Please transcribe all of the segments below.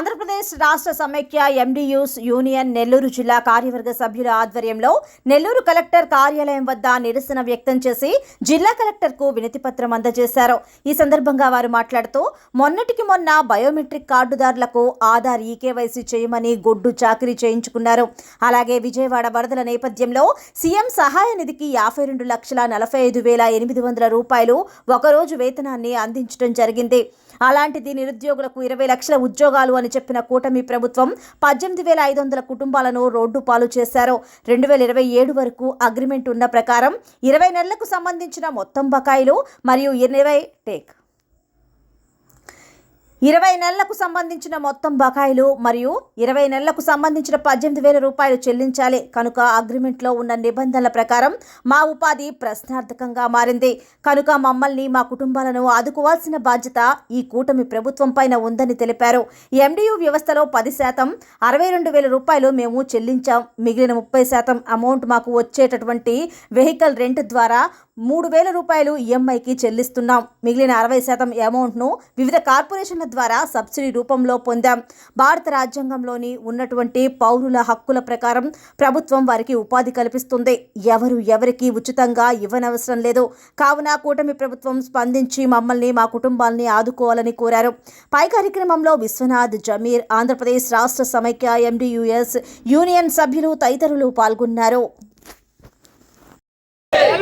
ఆంధ్రప్రదేశ్ రాష్ట్ర సమైక్య ఎండియూస్ యూనియన్ నెల్లూరు జిల్లా కార్యవర్గ సభ్యుల ఆధ్వర్యంలో నెల్లూరు కలెక్టర్ కార్యాలయం వద్ద నిరసన వ్యక్తం చేసి జిల్లా కలెక్టర్కు వినతిపత్రం అందజేశారు. ఈ సందర్భంగా వారు మాట్లాడుతూ మొన్నటికి మొన్న బయోమెట్రిక్ కార్డుదారులకు ఆధార్ ఈకేవైసీ చేయమని గొడ్డు చాకరీ చేయించుకున్నారు. అలాగే విజయవాడ వరదల నేపథ్యంలో సీఎం సహాయ నిధికి యాభై రెండు లక్షల నలభై ఐదు వేల ఎనిమిది వందల రూపాయలు ఒకరోజు వేతనాన్ని అందించడం జరిగింది. అలాంటిది నిరుద్యోగులకు ఇరవై లక్షల ఉద్యోగాలు అని చెప్పిన కూటమి ప్రభుత్వం పద్దెనిమిది వేల ఐదు వందల కుటుంబాలను రోడ్డు పాలు చేశారు. రెండు వేల ఇరవై ఏడు వరకు అగ్రిమెంట్ ఉన్న ప్రకారం ఇరవై నెలలకు సంబంధించిన మొత్తం బకాయిలు మరియు ఇరవై టేక్ ఇరవై నెలలకు సంబంధించిన మొత్తం బకాయిలు మరియు ఇరవై నెలలకు సంబంధించిన పద్దెనిమిది వేల రూపాయలు చెల్లించాలి. కనుక అగ్రిమెంట్లో ఉన్న నిబంధనల ప్రకారం మా ఉపాధి ప్రశ్నార్థకంగా మారింది. కనుక మమ్మల్ని మా కుటుంబాలను ఆదుకోవాల్సిన బాధ్యత ఈ కూటమి ప్రభుత్వం పైన ఉందని తెలిపారు. ఎండియు వ్యవస్థలో పది శాతం అరవై రెండు వేల రూపాయలు మేము చెల్లించాం. మిగిలిన ముప్పై శాతం అమౌంట్ మాకు వచ్చేటటువంటి వెహికల్ రెంట్ ద్వారా మూడు వేల రూపాయలు ఈఎంఐకి చెల్లిస్తున్నాం. మిగిలిన అరవై శాతం అమౌంట్ను వివిధ కార్పొరేషన్ల ద్వారా సబ్సిడీ రూపంలో పొందాం. భారత రాజ్యాంగంలోని ఉన్నటువంటి పౌరుల హక్కుల ప్రకారం ప్రభుత్వం వారికి ఉపాధి కల్పిస్తుంది. ఎవరు ఎవరికి ఉచితంగా ఇవ్వనవసరం లేదు. కావున కూటమి ప్రభుత్వం స్పందించి మమ్మల్ని మా కుటుంబాల్ని ఆదుకోవాలని కోరారు. పై కార్యక్రమంలో విశ్వనాథ్ జమీర్ ఆంధ్రప్రదేశ్ రాష్ట్ర సమైక్య ఎండియుఎస్ యూనియన్ సభ్యులు తదితరులు పాల్గొన్నారు.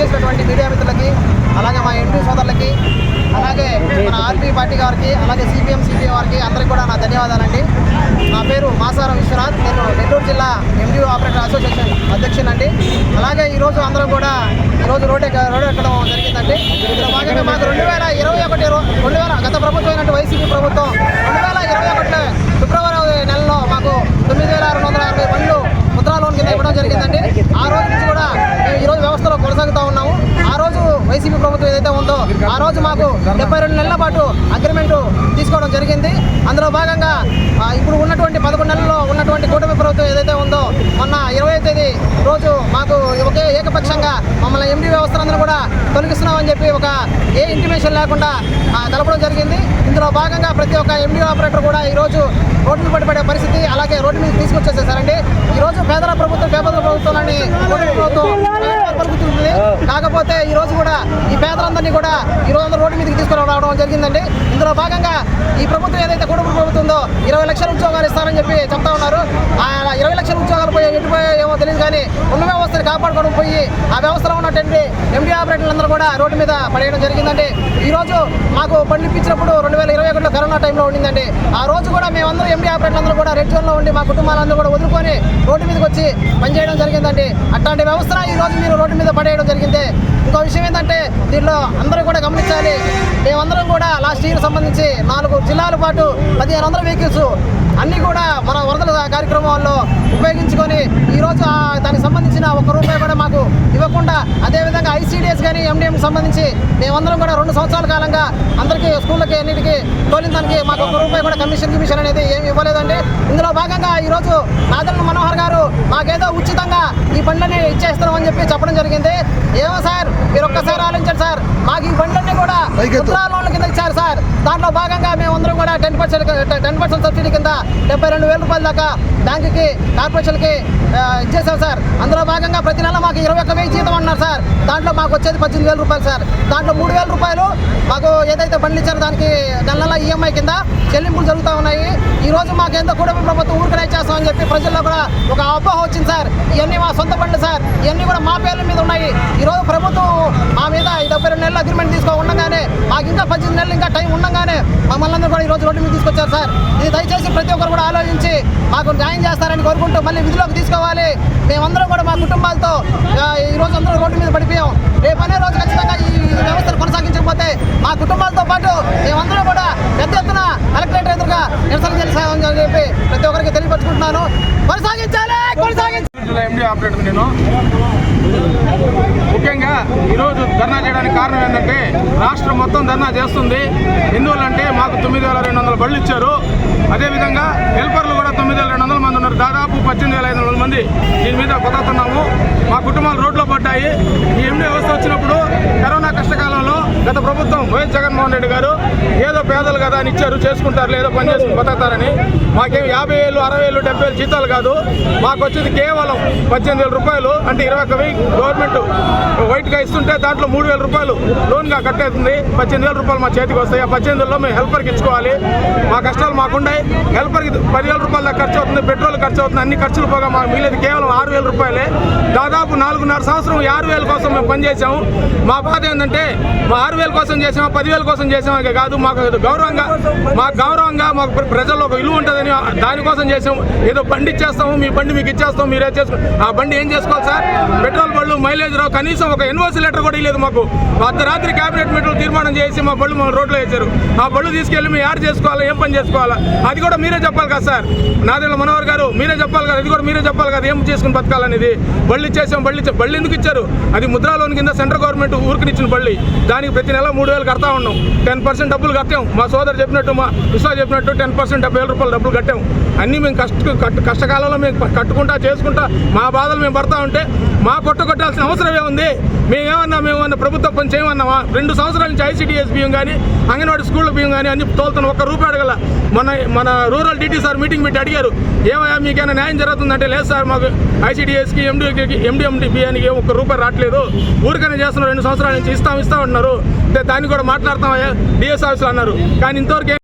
వచ్చేసినటువంటి మీడియా మిత్రులకి అలాగే మా ఎంపీ సోదరులకి అలాగే మన ఆర్పీ పార్టీ గారికి అలాగే సిపిఎం సిపిఐ వారికి అందరికీ కూడా నా ధన్యవాదాలండి. నా పేరు మాసారం విశ్వనాథ్. నేను నెల్లూరు జిల్లా ఎండియూ ఆపరేటర్ అసోసియేషన్ అధ్యక్షునండి. అలాగే ఈరోజు అందరం కూడా ఈరోజు రోడ్ ఎక్క రోడ్ ఎక్కడం జరిగిందండి. ఇందులో భాగంగా మాకు రెండు వేల ఇరవై ఒకటి రెండు వేల గత ప్రభుత్వం అయినట్టు వైసీపీ ప్రభుత్వం రెండు వేల ఇరవై ఒకటి ఫిబ్రవరి నెలలో మాకు తొమ్మిది వేల రెండు వందల అరవై బండ్లు ముద్రా లోన్ కింద ఇవ్వడం జరిగిందండి ఆ రోజు నుంచి కూడా మేము ఈ రోజు వ్యవస్థలో కొనసాగుతూ ఉన్నాము ఆ రోజు వైసీపీ ప్రభుత్వం ఏదైతే ఉందో ఆ రోజు మాకు డెబ్బై రెండు నెలల పాటు అగ్రిమెంట్ తీసుకోవడం జరిగింది. అందులో భాగంగా ఇప్పుడు ఉన్నటువంటి పదకొండు నెలల్లో ఉన్నటువంటి కూటమి ప్రభుత్వం ఏదైతే ఉందో మొన్న ఇరవై తేదీ రోజు మాకు ఒకే ఏకపక్షంగా మమ్మల్ని ఎండి వ్యవస్థలందరూ కూడా తొలగిస్తున్నామని చెప్పి ఒక ఏ ఇంటిమేషన్ లేకుండా తెలపడం జరిగింది. ఇందులో భాగంగా ప్రతి ఒక్క ఎండి ఆపరేటర్ కూడా ఈరోజు రోడ్డు మీద పడిపడే పరిస్థితి అలాగే రోడ్డు మీద తీసుకొచ్చేసేసారండి. ఈ రోజు పేదల ప్రభుత్వం పేదల ప్రభుత్వాలని ప్రభుత్వం కాకపోతే ఈ రోజు కూడా ఈ పేదలందరినీ కూడా ఈ రోజు రోడ్డు మీదకి తీసుకుని రావడం జరిగిందండి. ఇందులో భాగంగా ఈ ప్రభుత్వం ఏదైతే కుటుంబ ప్రభుత్వం ఉందో ఇరవై లక్షల ఉద్యోగాలు ఇస్తారని చెప్పి చెప్తా ఉన్నారు. ఆ ఇరవై లక్షల ఉద్యోగాలు పోయి ఎటుపోయే ఏమో తెలియదు కానీ ఉన్న వ్యవస్థని కాపాడుకోవడం పోయి ఆ వ్యవస్థలో ఉన్నటువంటి ఎండి ఆపరేటర్లందరూ కూడా రోడ్డు మీద పడేయడం జరిగిందండి. ఈ రోజు మాకు బండి ఇప్పించినప్పుడు రెండు వేల ఇరవై ఒకటిలో కరోనా టైంలో ఉండిందండి. ఆ రోజు కూడా మేమందరూ ఎండి ఆపరేటర్లందరూ కూడా రెడ్ జోన్లో ఉండి మా కుటుంబాలందరూ కూడా వదులుకొని రోడ్డు మీదకి వచ్చి పనిచేయడం జరిగిందండి. అట్లాంటి వ్యవస్థ ఈ రోజు మీరు రోడ్డు మీద పడేయడం జరిగింది. ఇంకో విషయం ఏంటంటే దీనిలో అందరూ కూడా గమనించాలి. మేమందరం కూడా లాస్ట్ ఇయర్ సంబంధించి నాలుగు జిల్లాల పాటు పదిహేను వందల వెహికల్స్ అన్నీ కూడా మన వరదల కార్యక్రమాల్లో ఉపయోగించుకొని ఈరోజు దానికి సంబంధించిన ఒక రూపాయి కూడా మాకు ఇవ్వకుండా అదేవిధంగా ఐసీడీఎస్ కానీ ఎండిఎం సంబంధించి మేమందరం కూడా రెండు సంవత్సరాల కాలంగా అందరికీ స్కూళ్ళకి అన్నిటికీ తోలిన దానికి మాకు ఒక రూపాయి కూడా కమిషన్ కమిషన్ అనేది ఏమి ఇవ్వలేదండి. ఇందులో భాగంగా ఈరోజు నాదన్న మనోహర్ గారు మాకేదో ఉచితంగా ఈ బండ్లని ఇచ్చేస్తున్నామని చెప్పి చెప్పడం జరిగింది. ఏమో సార్ మీరు ఒక్కసారి ఆలోచించండి సార్. మాకు ఈ బండ్లన్నీ కూడా ముద్రా లోన్ల కింద ఇచ్చారు సార్. దాంట్లో భాగంగా మేమందరం కూడా ten percent ten percent subsidy కింద డెబ్బై రెండు వేల రూపాయల దాకా బ్యాంకుకి కార్పొరేషన్కి ఇచ్చేసాం సార్. అందులో భాగంగా ప్రతి నెల మాకు ఇరవై ఒక్క వెయ్యి జీతం అన్నారు సార్. దాంట్లో మాకు వచ్చేది పద్దెనిమిది వేల రూపాయలు సార్. దాంట్లో మూడు వేల రూపాయలు మాకు ఏదైతే బండ్లు ఇచ్చారో దానికి నెల నెల ఈఎంఐ కింద చెల్లింపులు జరుగుతూ ఉన్నాయి. ఈ రోజు మాకేందో కూటమి ప్రభుత్వం ఊరికనే ఇచ్చేస్తామని చెప్పి ప్రజల్లో కూడా ఒక అపోహ వచ్చింది సార్. ఇవన్నీ మా సొంత బండ్లు సార్. ఇవన్నీ కూడా మా పేర్ల మీద ఉన్నాయి. ఈ రోజు ప్రభుత్వం మా మీద డెబ్బై రెండు నెలలు అగ్రిమెంట్ తీసుకో ఉండగానే మాకు ఇంకా పద్దెనిమిది నెలలు ఇంకా టైం ఉండగానే మమ్మల్ని అందరూ కూడా ఈ రోజు రోడ్డు మీద తీసుకొచ్చారు సార్. ఇది దయచేసి ప్రతి ఒక్కరు కూడా ఆలోచించి మాకు న్యాయం చేస్తారని కోరుకుంటూ మళ్ళీ విధిలోకి తీసుకోవాలి. మేమందరం కూడా మా కుటుంబాలతో ఈరోజు ఈ రోజు అందరూ రోడ్డు మీద పడిపోయాం. రేపు అనే రోజు ఖచ్చితంగా ఈ వ్యవస్థను కొనసాగించకపోతే మా కుటుంబాలతో పాటు మేమందరం కూడా పెద్ద ఎత్తున నిరసన చేస్తామని చెప్పి ప్రతి ఒక్కరికి తెలియపరుచుకుంటున్నాను. కొనసాగించాలి కొనసాగించాలి. ఎండి ఆపరేటర్ నేను. ముఖ్యంగా ఈరోజు ధర్నా చేయడానికి కారణం ఏంటంటే రాష్ట్రం మొత్తం ధర్నా చేస్తుంది. ఎందువల్లంటే మాకు తొమ్మిది వేల రెండు వందల బళ్ళు ఇచ్చారు. అదేవిధంగా హెల్పర్లు కూడా తొమ్మిది వేల రెండు వందల మంది ఉన్నారు. దాదాపు పద్దెనిమిది వేల ఐదు వందల మంది దీని మీద బతుకుతున్నాము మా కుటుంబాలు రోడ్లో పడ్డాయి. ఈ ఎండి వ్యవస్థ వచ్చినప్పుడు కరోనా కష్టకాలంలో గత ప్రభుత్వం వైఎస్ జగన్మోహన్ రెడ్డి గారు ఏదో పేదలు కదా అని ఇచ్చారు చేసుకుంటారు ఏదో పని చేసుకుని బతకతారని. మాకేం యాభై వేలు అరవై వేలు డెబ్బై వేలు జీతాలు కాదు. మాకు వచ్చేది కేవలం పద్దెనిమిది వేల రూపాయలు. అంటే ఇరవై ఒక్క వెయ్యి గవర్నమెంట్ వైట్గా ఇస్తుంటే దాంట్లో మూడు వేల రూపాయలు లోన్గా కట్టేస్తుంది. పద్దెనిమిది వేల రూపాయలు మా చేతికి వస్తాయి. ఆ పద్దెనిమిది వేలలో మేము హెల్పర్కి ఇచ్చుకోవాలి. మా కష్టాలు మాకున్నాయి హెల్పర్కి పదివేల రూపాయల ఖర్చు అవుతుంది పెట్రోల్ ఖర్చు అవుతుంది అన్ని ఖర్చులు పోగా మాకు మిగిలేదు కేవలం ఆరు వేల రూపాయలే. దాదాపు నాలుగున్నర సంవత్సరం ఆరు వేల కోసం మేము పనిచేసాము మా బాధ ఏంటంటే మా ఆరు వేల కోసం చేసామా పదివేల కోసం చేసామా కాదు మాకు గౌరవంగా మాకు గౌరవంగా మాకు ప్రజల్లో ఒక విలువ ఉంటుందని దానికోసం చేసాము. ఏదో బండి ఇచ్చేస్తాము మీ బండి మీకు ఇచ్చేస్తాం మీరే చేసుకో ఆ బండి ఏం చేసుకోవాలి సార్? పెట్రోల్ బళ్ళు మైలేజ్ రావు కనీసం ఒక ఎన్ఓసి లెటర్ కూడా ఇవ్వలేదు మాకు. అర్ధరాత్రి కేబినెట్ మీటింగ్ తీర్మానం చేసి మా బళ్ళు మా రోడ్లో వేసారు ఆ బళ్ళు తీసుకెళ్ళి మేము యాడ్ చేసుకోవాలా ఏం పని చేసుకోవాలా? అది కూడా మీరే చెప్పాలి కదా సార్. నాదేళ్ళ మనోహర్ గారు మీరే చెప్పాలి కదా ఇది కూడా మీరే చెప్పాలి కదా ఏం చేసుకుని బతకాలనేది. బళ్ళు ఇచ్చేసాం బళ్ళు ఇచ్చే బళ్ళు ఎందుకు ఇచ్చారు? అది ముద్రా లోన్ కింద సెంట్రల్ గవర్నమెంట్ ఊరికినిచ్చిన బళ్ళి. దానికి ప్రతి నెల మూడు వేలు కడతా ఉన్నాం. టెన్ పర్సెంట్ డబ్బులు కట్టాం. మా సోదరు చెప్పినట్టు మా విశ్వాస చెప్పినట్టు టెన్ పర్సెంట్ డెబ్బై వేల రూపాయలు డబ్బులు కట్టాం. అన్నీ మేము కష్ట కష్టకాలంలో మేము కట్టుకుంటా చేసుకుంటా మా బాధలు మేము పడతా ఉంటే మా పొట్టు కొట్టాల్సిన అవసరం ఏముంది? మేమేమన్నా మేమన్నా ప్రభుత్వం పని చేయమన్నామా? రెండు సంవత్సరాల నుంచి ఐసీడీఎస్ బియ్యం కానీ అంగన్వాడీ స్కూళ్ళ బియ్యం కానీ అన్ని తోలుతున్న ఒక్క రూపాయి అడగల. మొన్న మన రూరల్ డీటీ సార్ మీటింగ్ పెట్టి అడిగారు ఏమయ్యా మీకైనా న్యాయం జరుగుతుందంటే లేదు సార్ మాకు ఐసీడీఎస్కి ఎండికి ఎండిఎండి బియ్యానికి ఒక్క రూపాయి రావట్లేదు. ఊరికనే చేస్తున్నారు రెండు సంవత్సరాల నుంచి ఇస్తాం ఇస్తాం అంటున్నారు. దాన్ని కూడా మాట్లాడతామయ్యా డిఎస్ ఆఫీసులు అన్నారు. కానీ ఇంతవరకు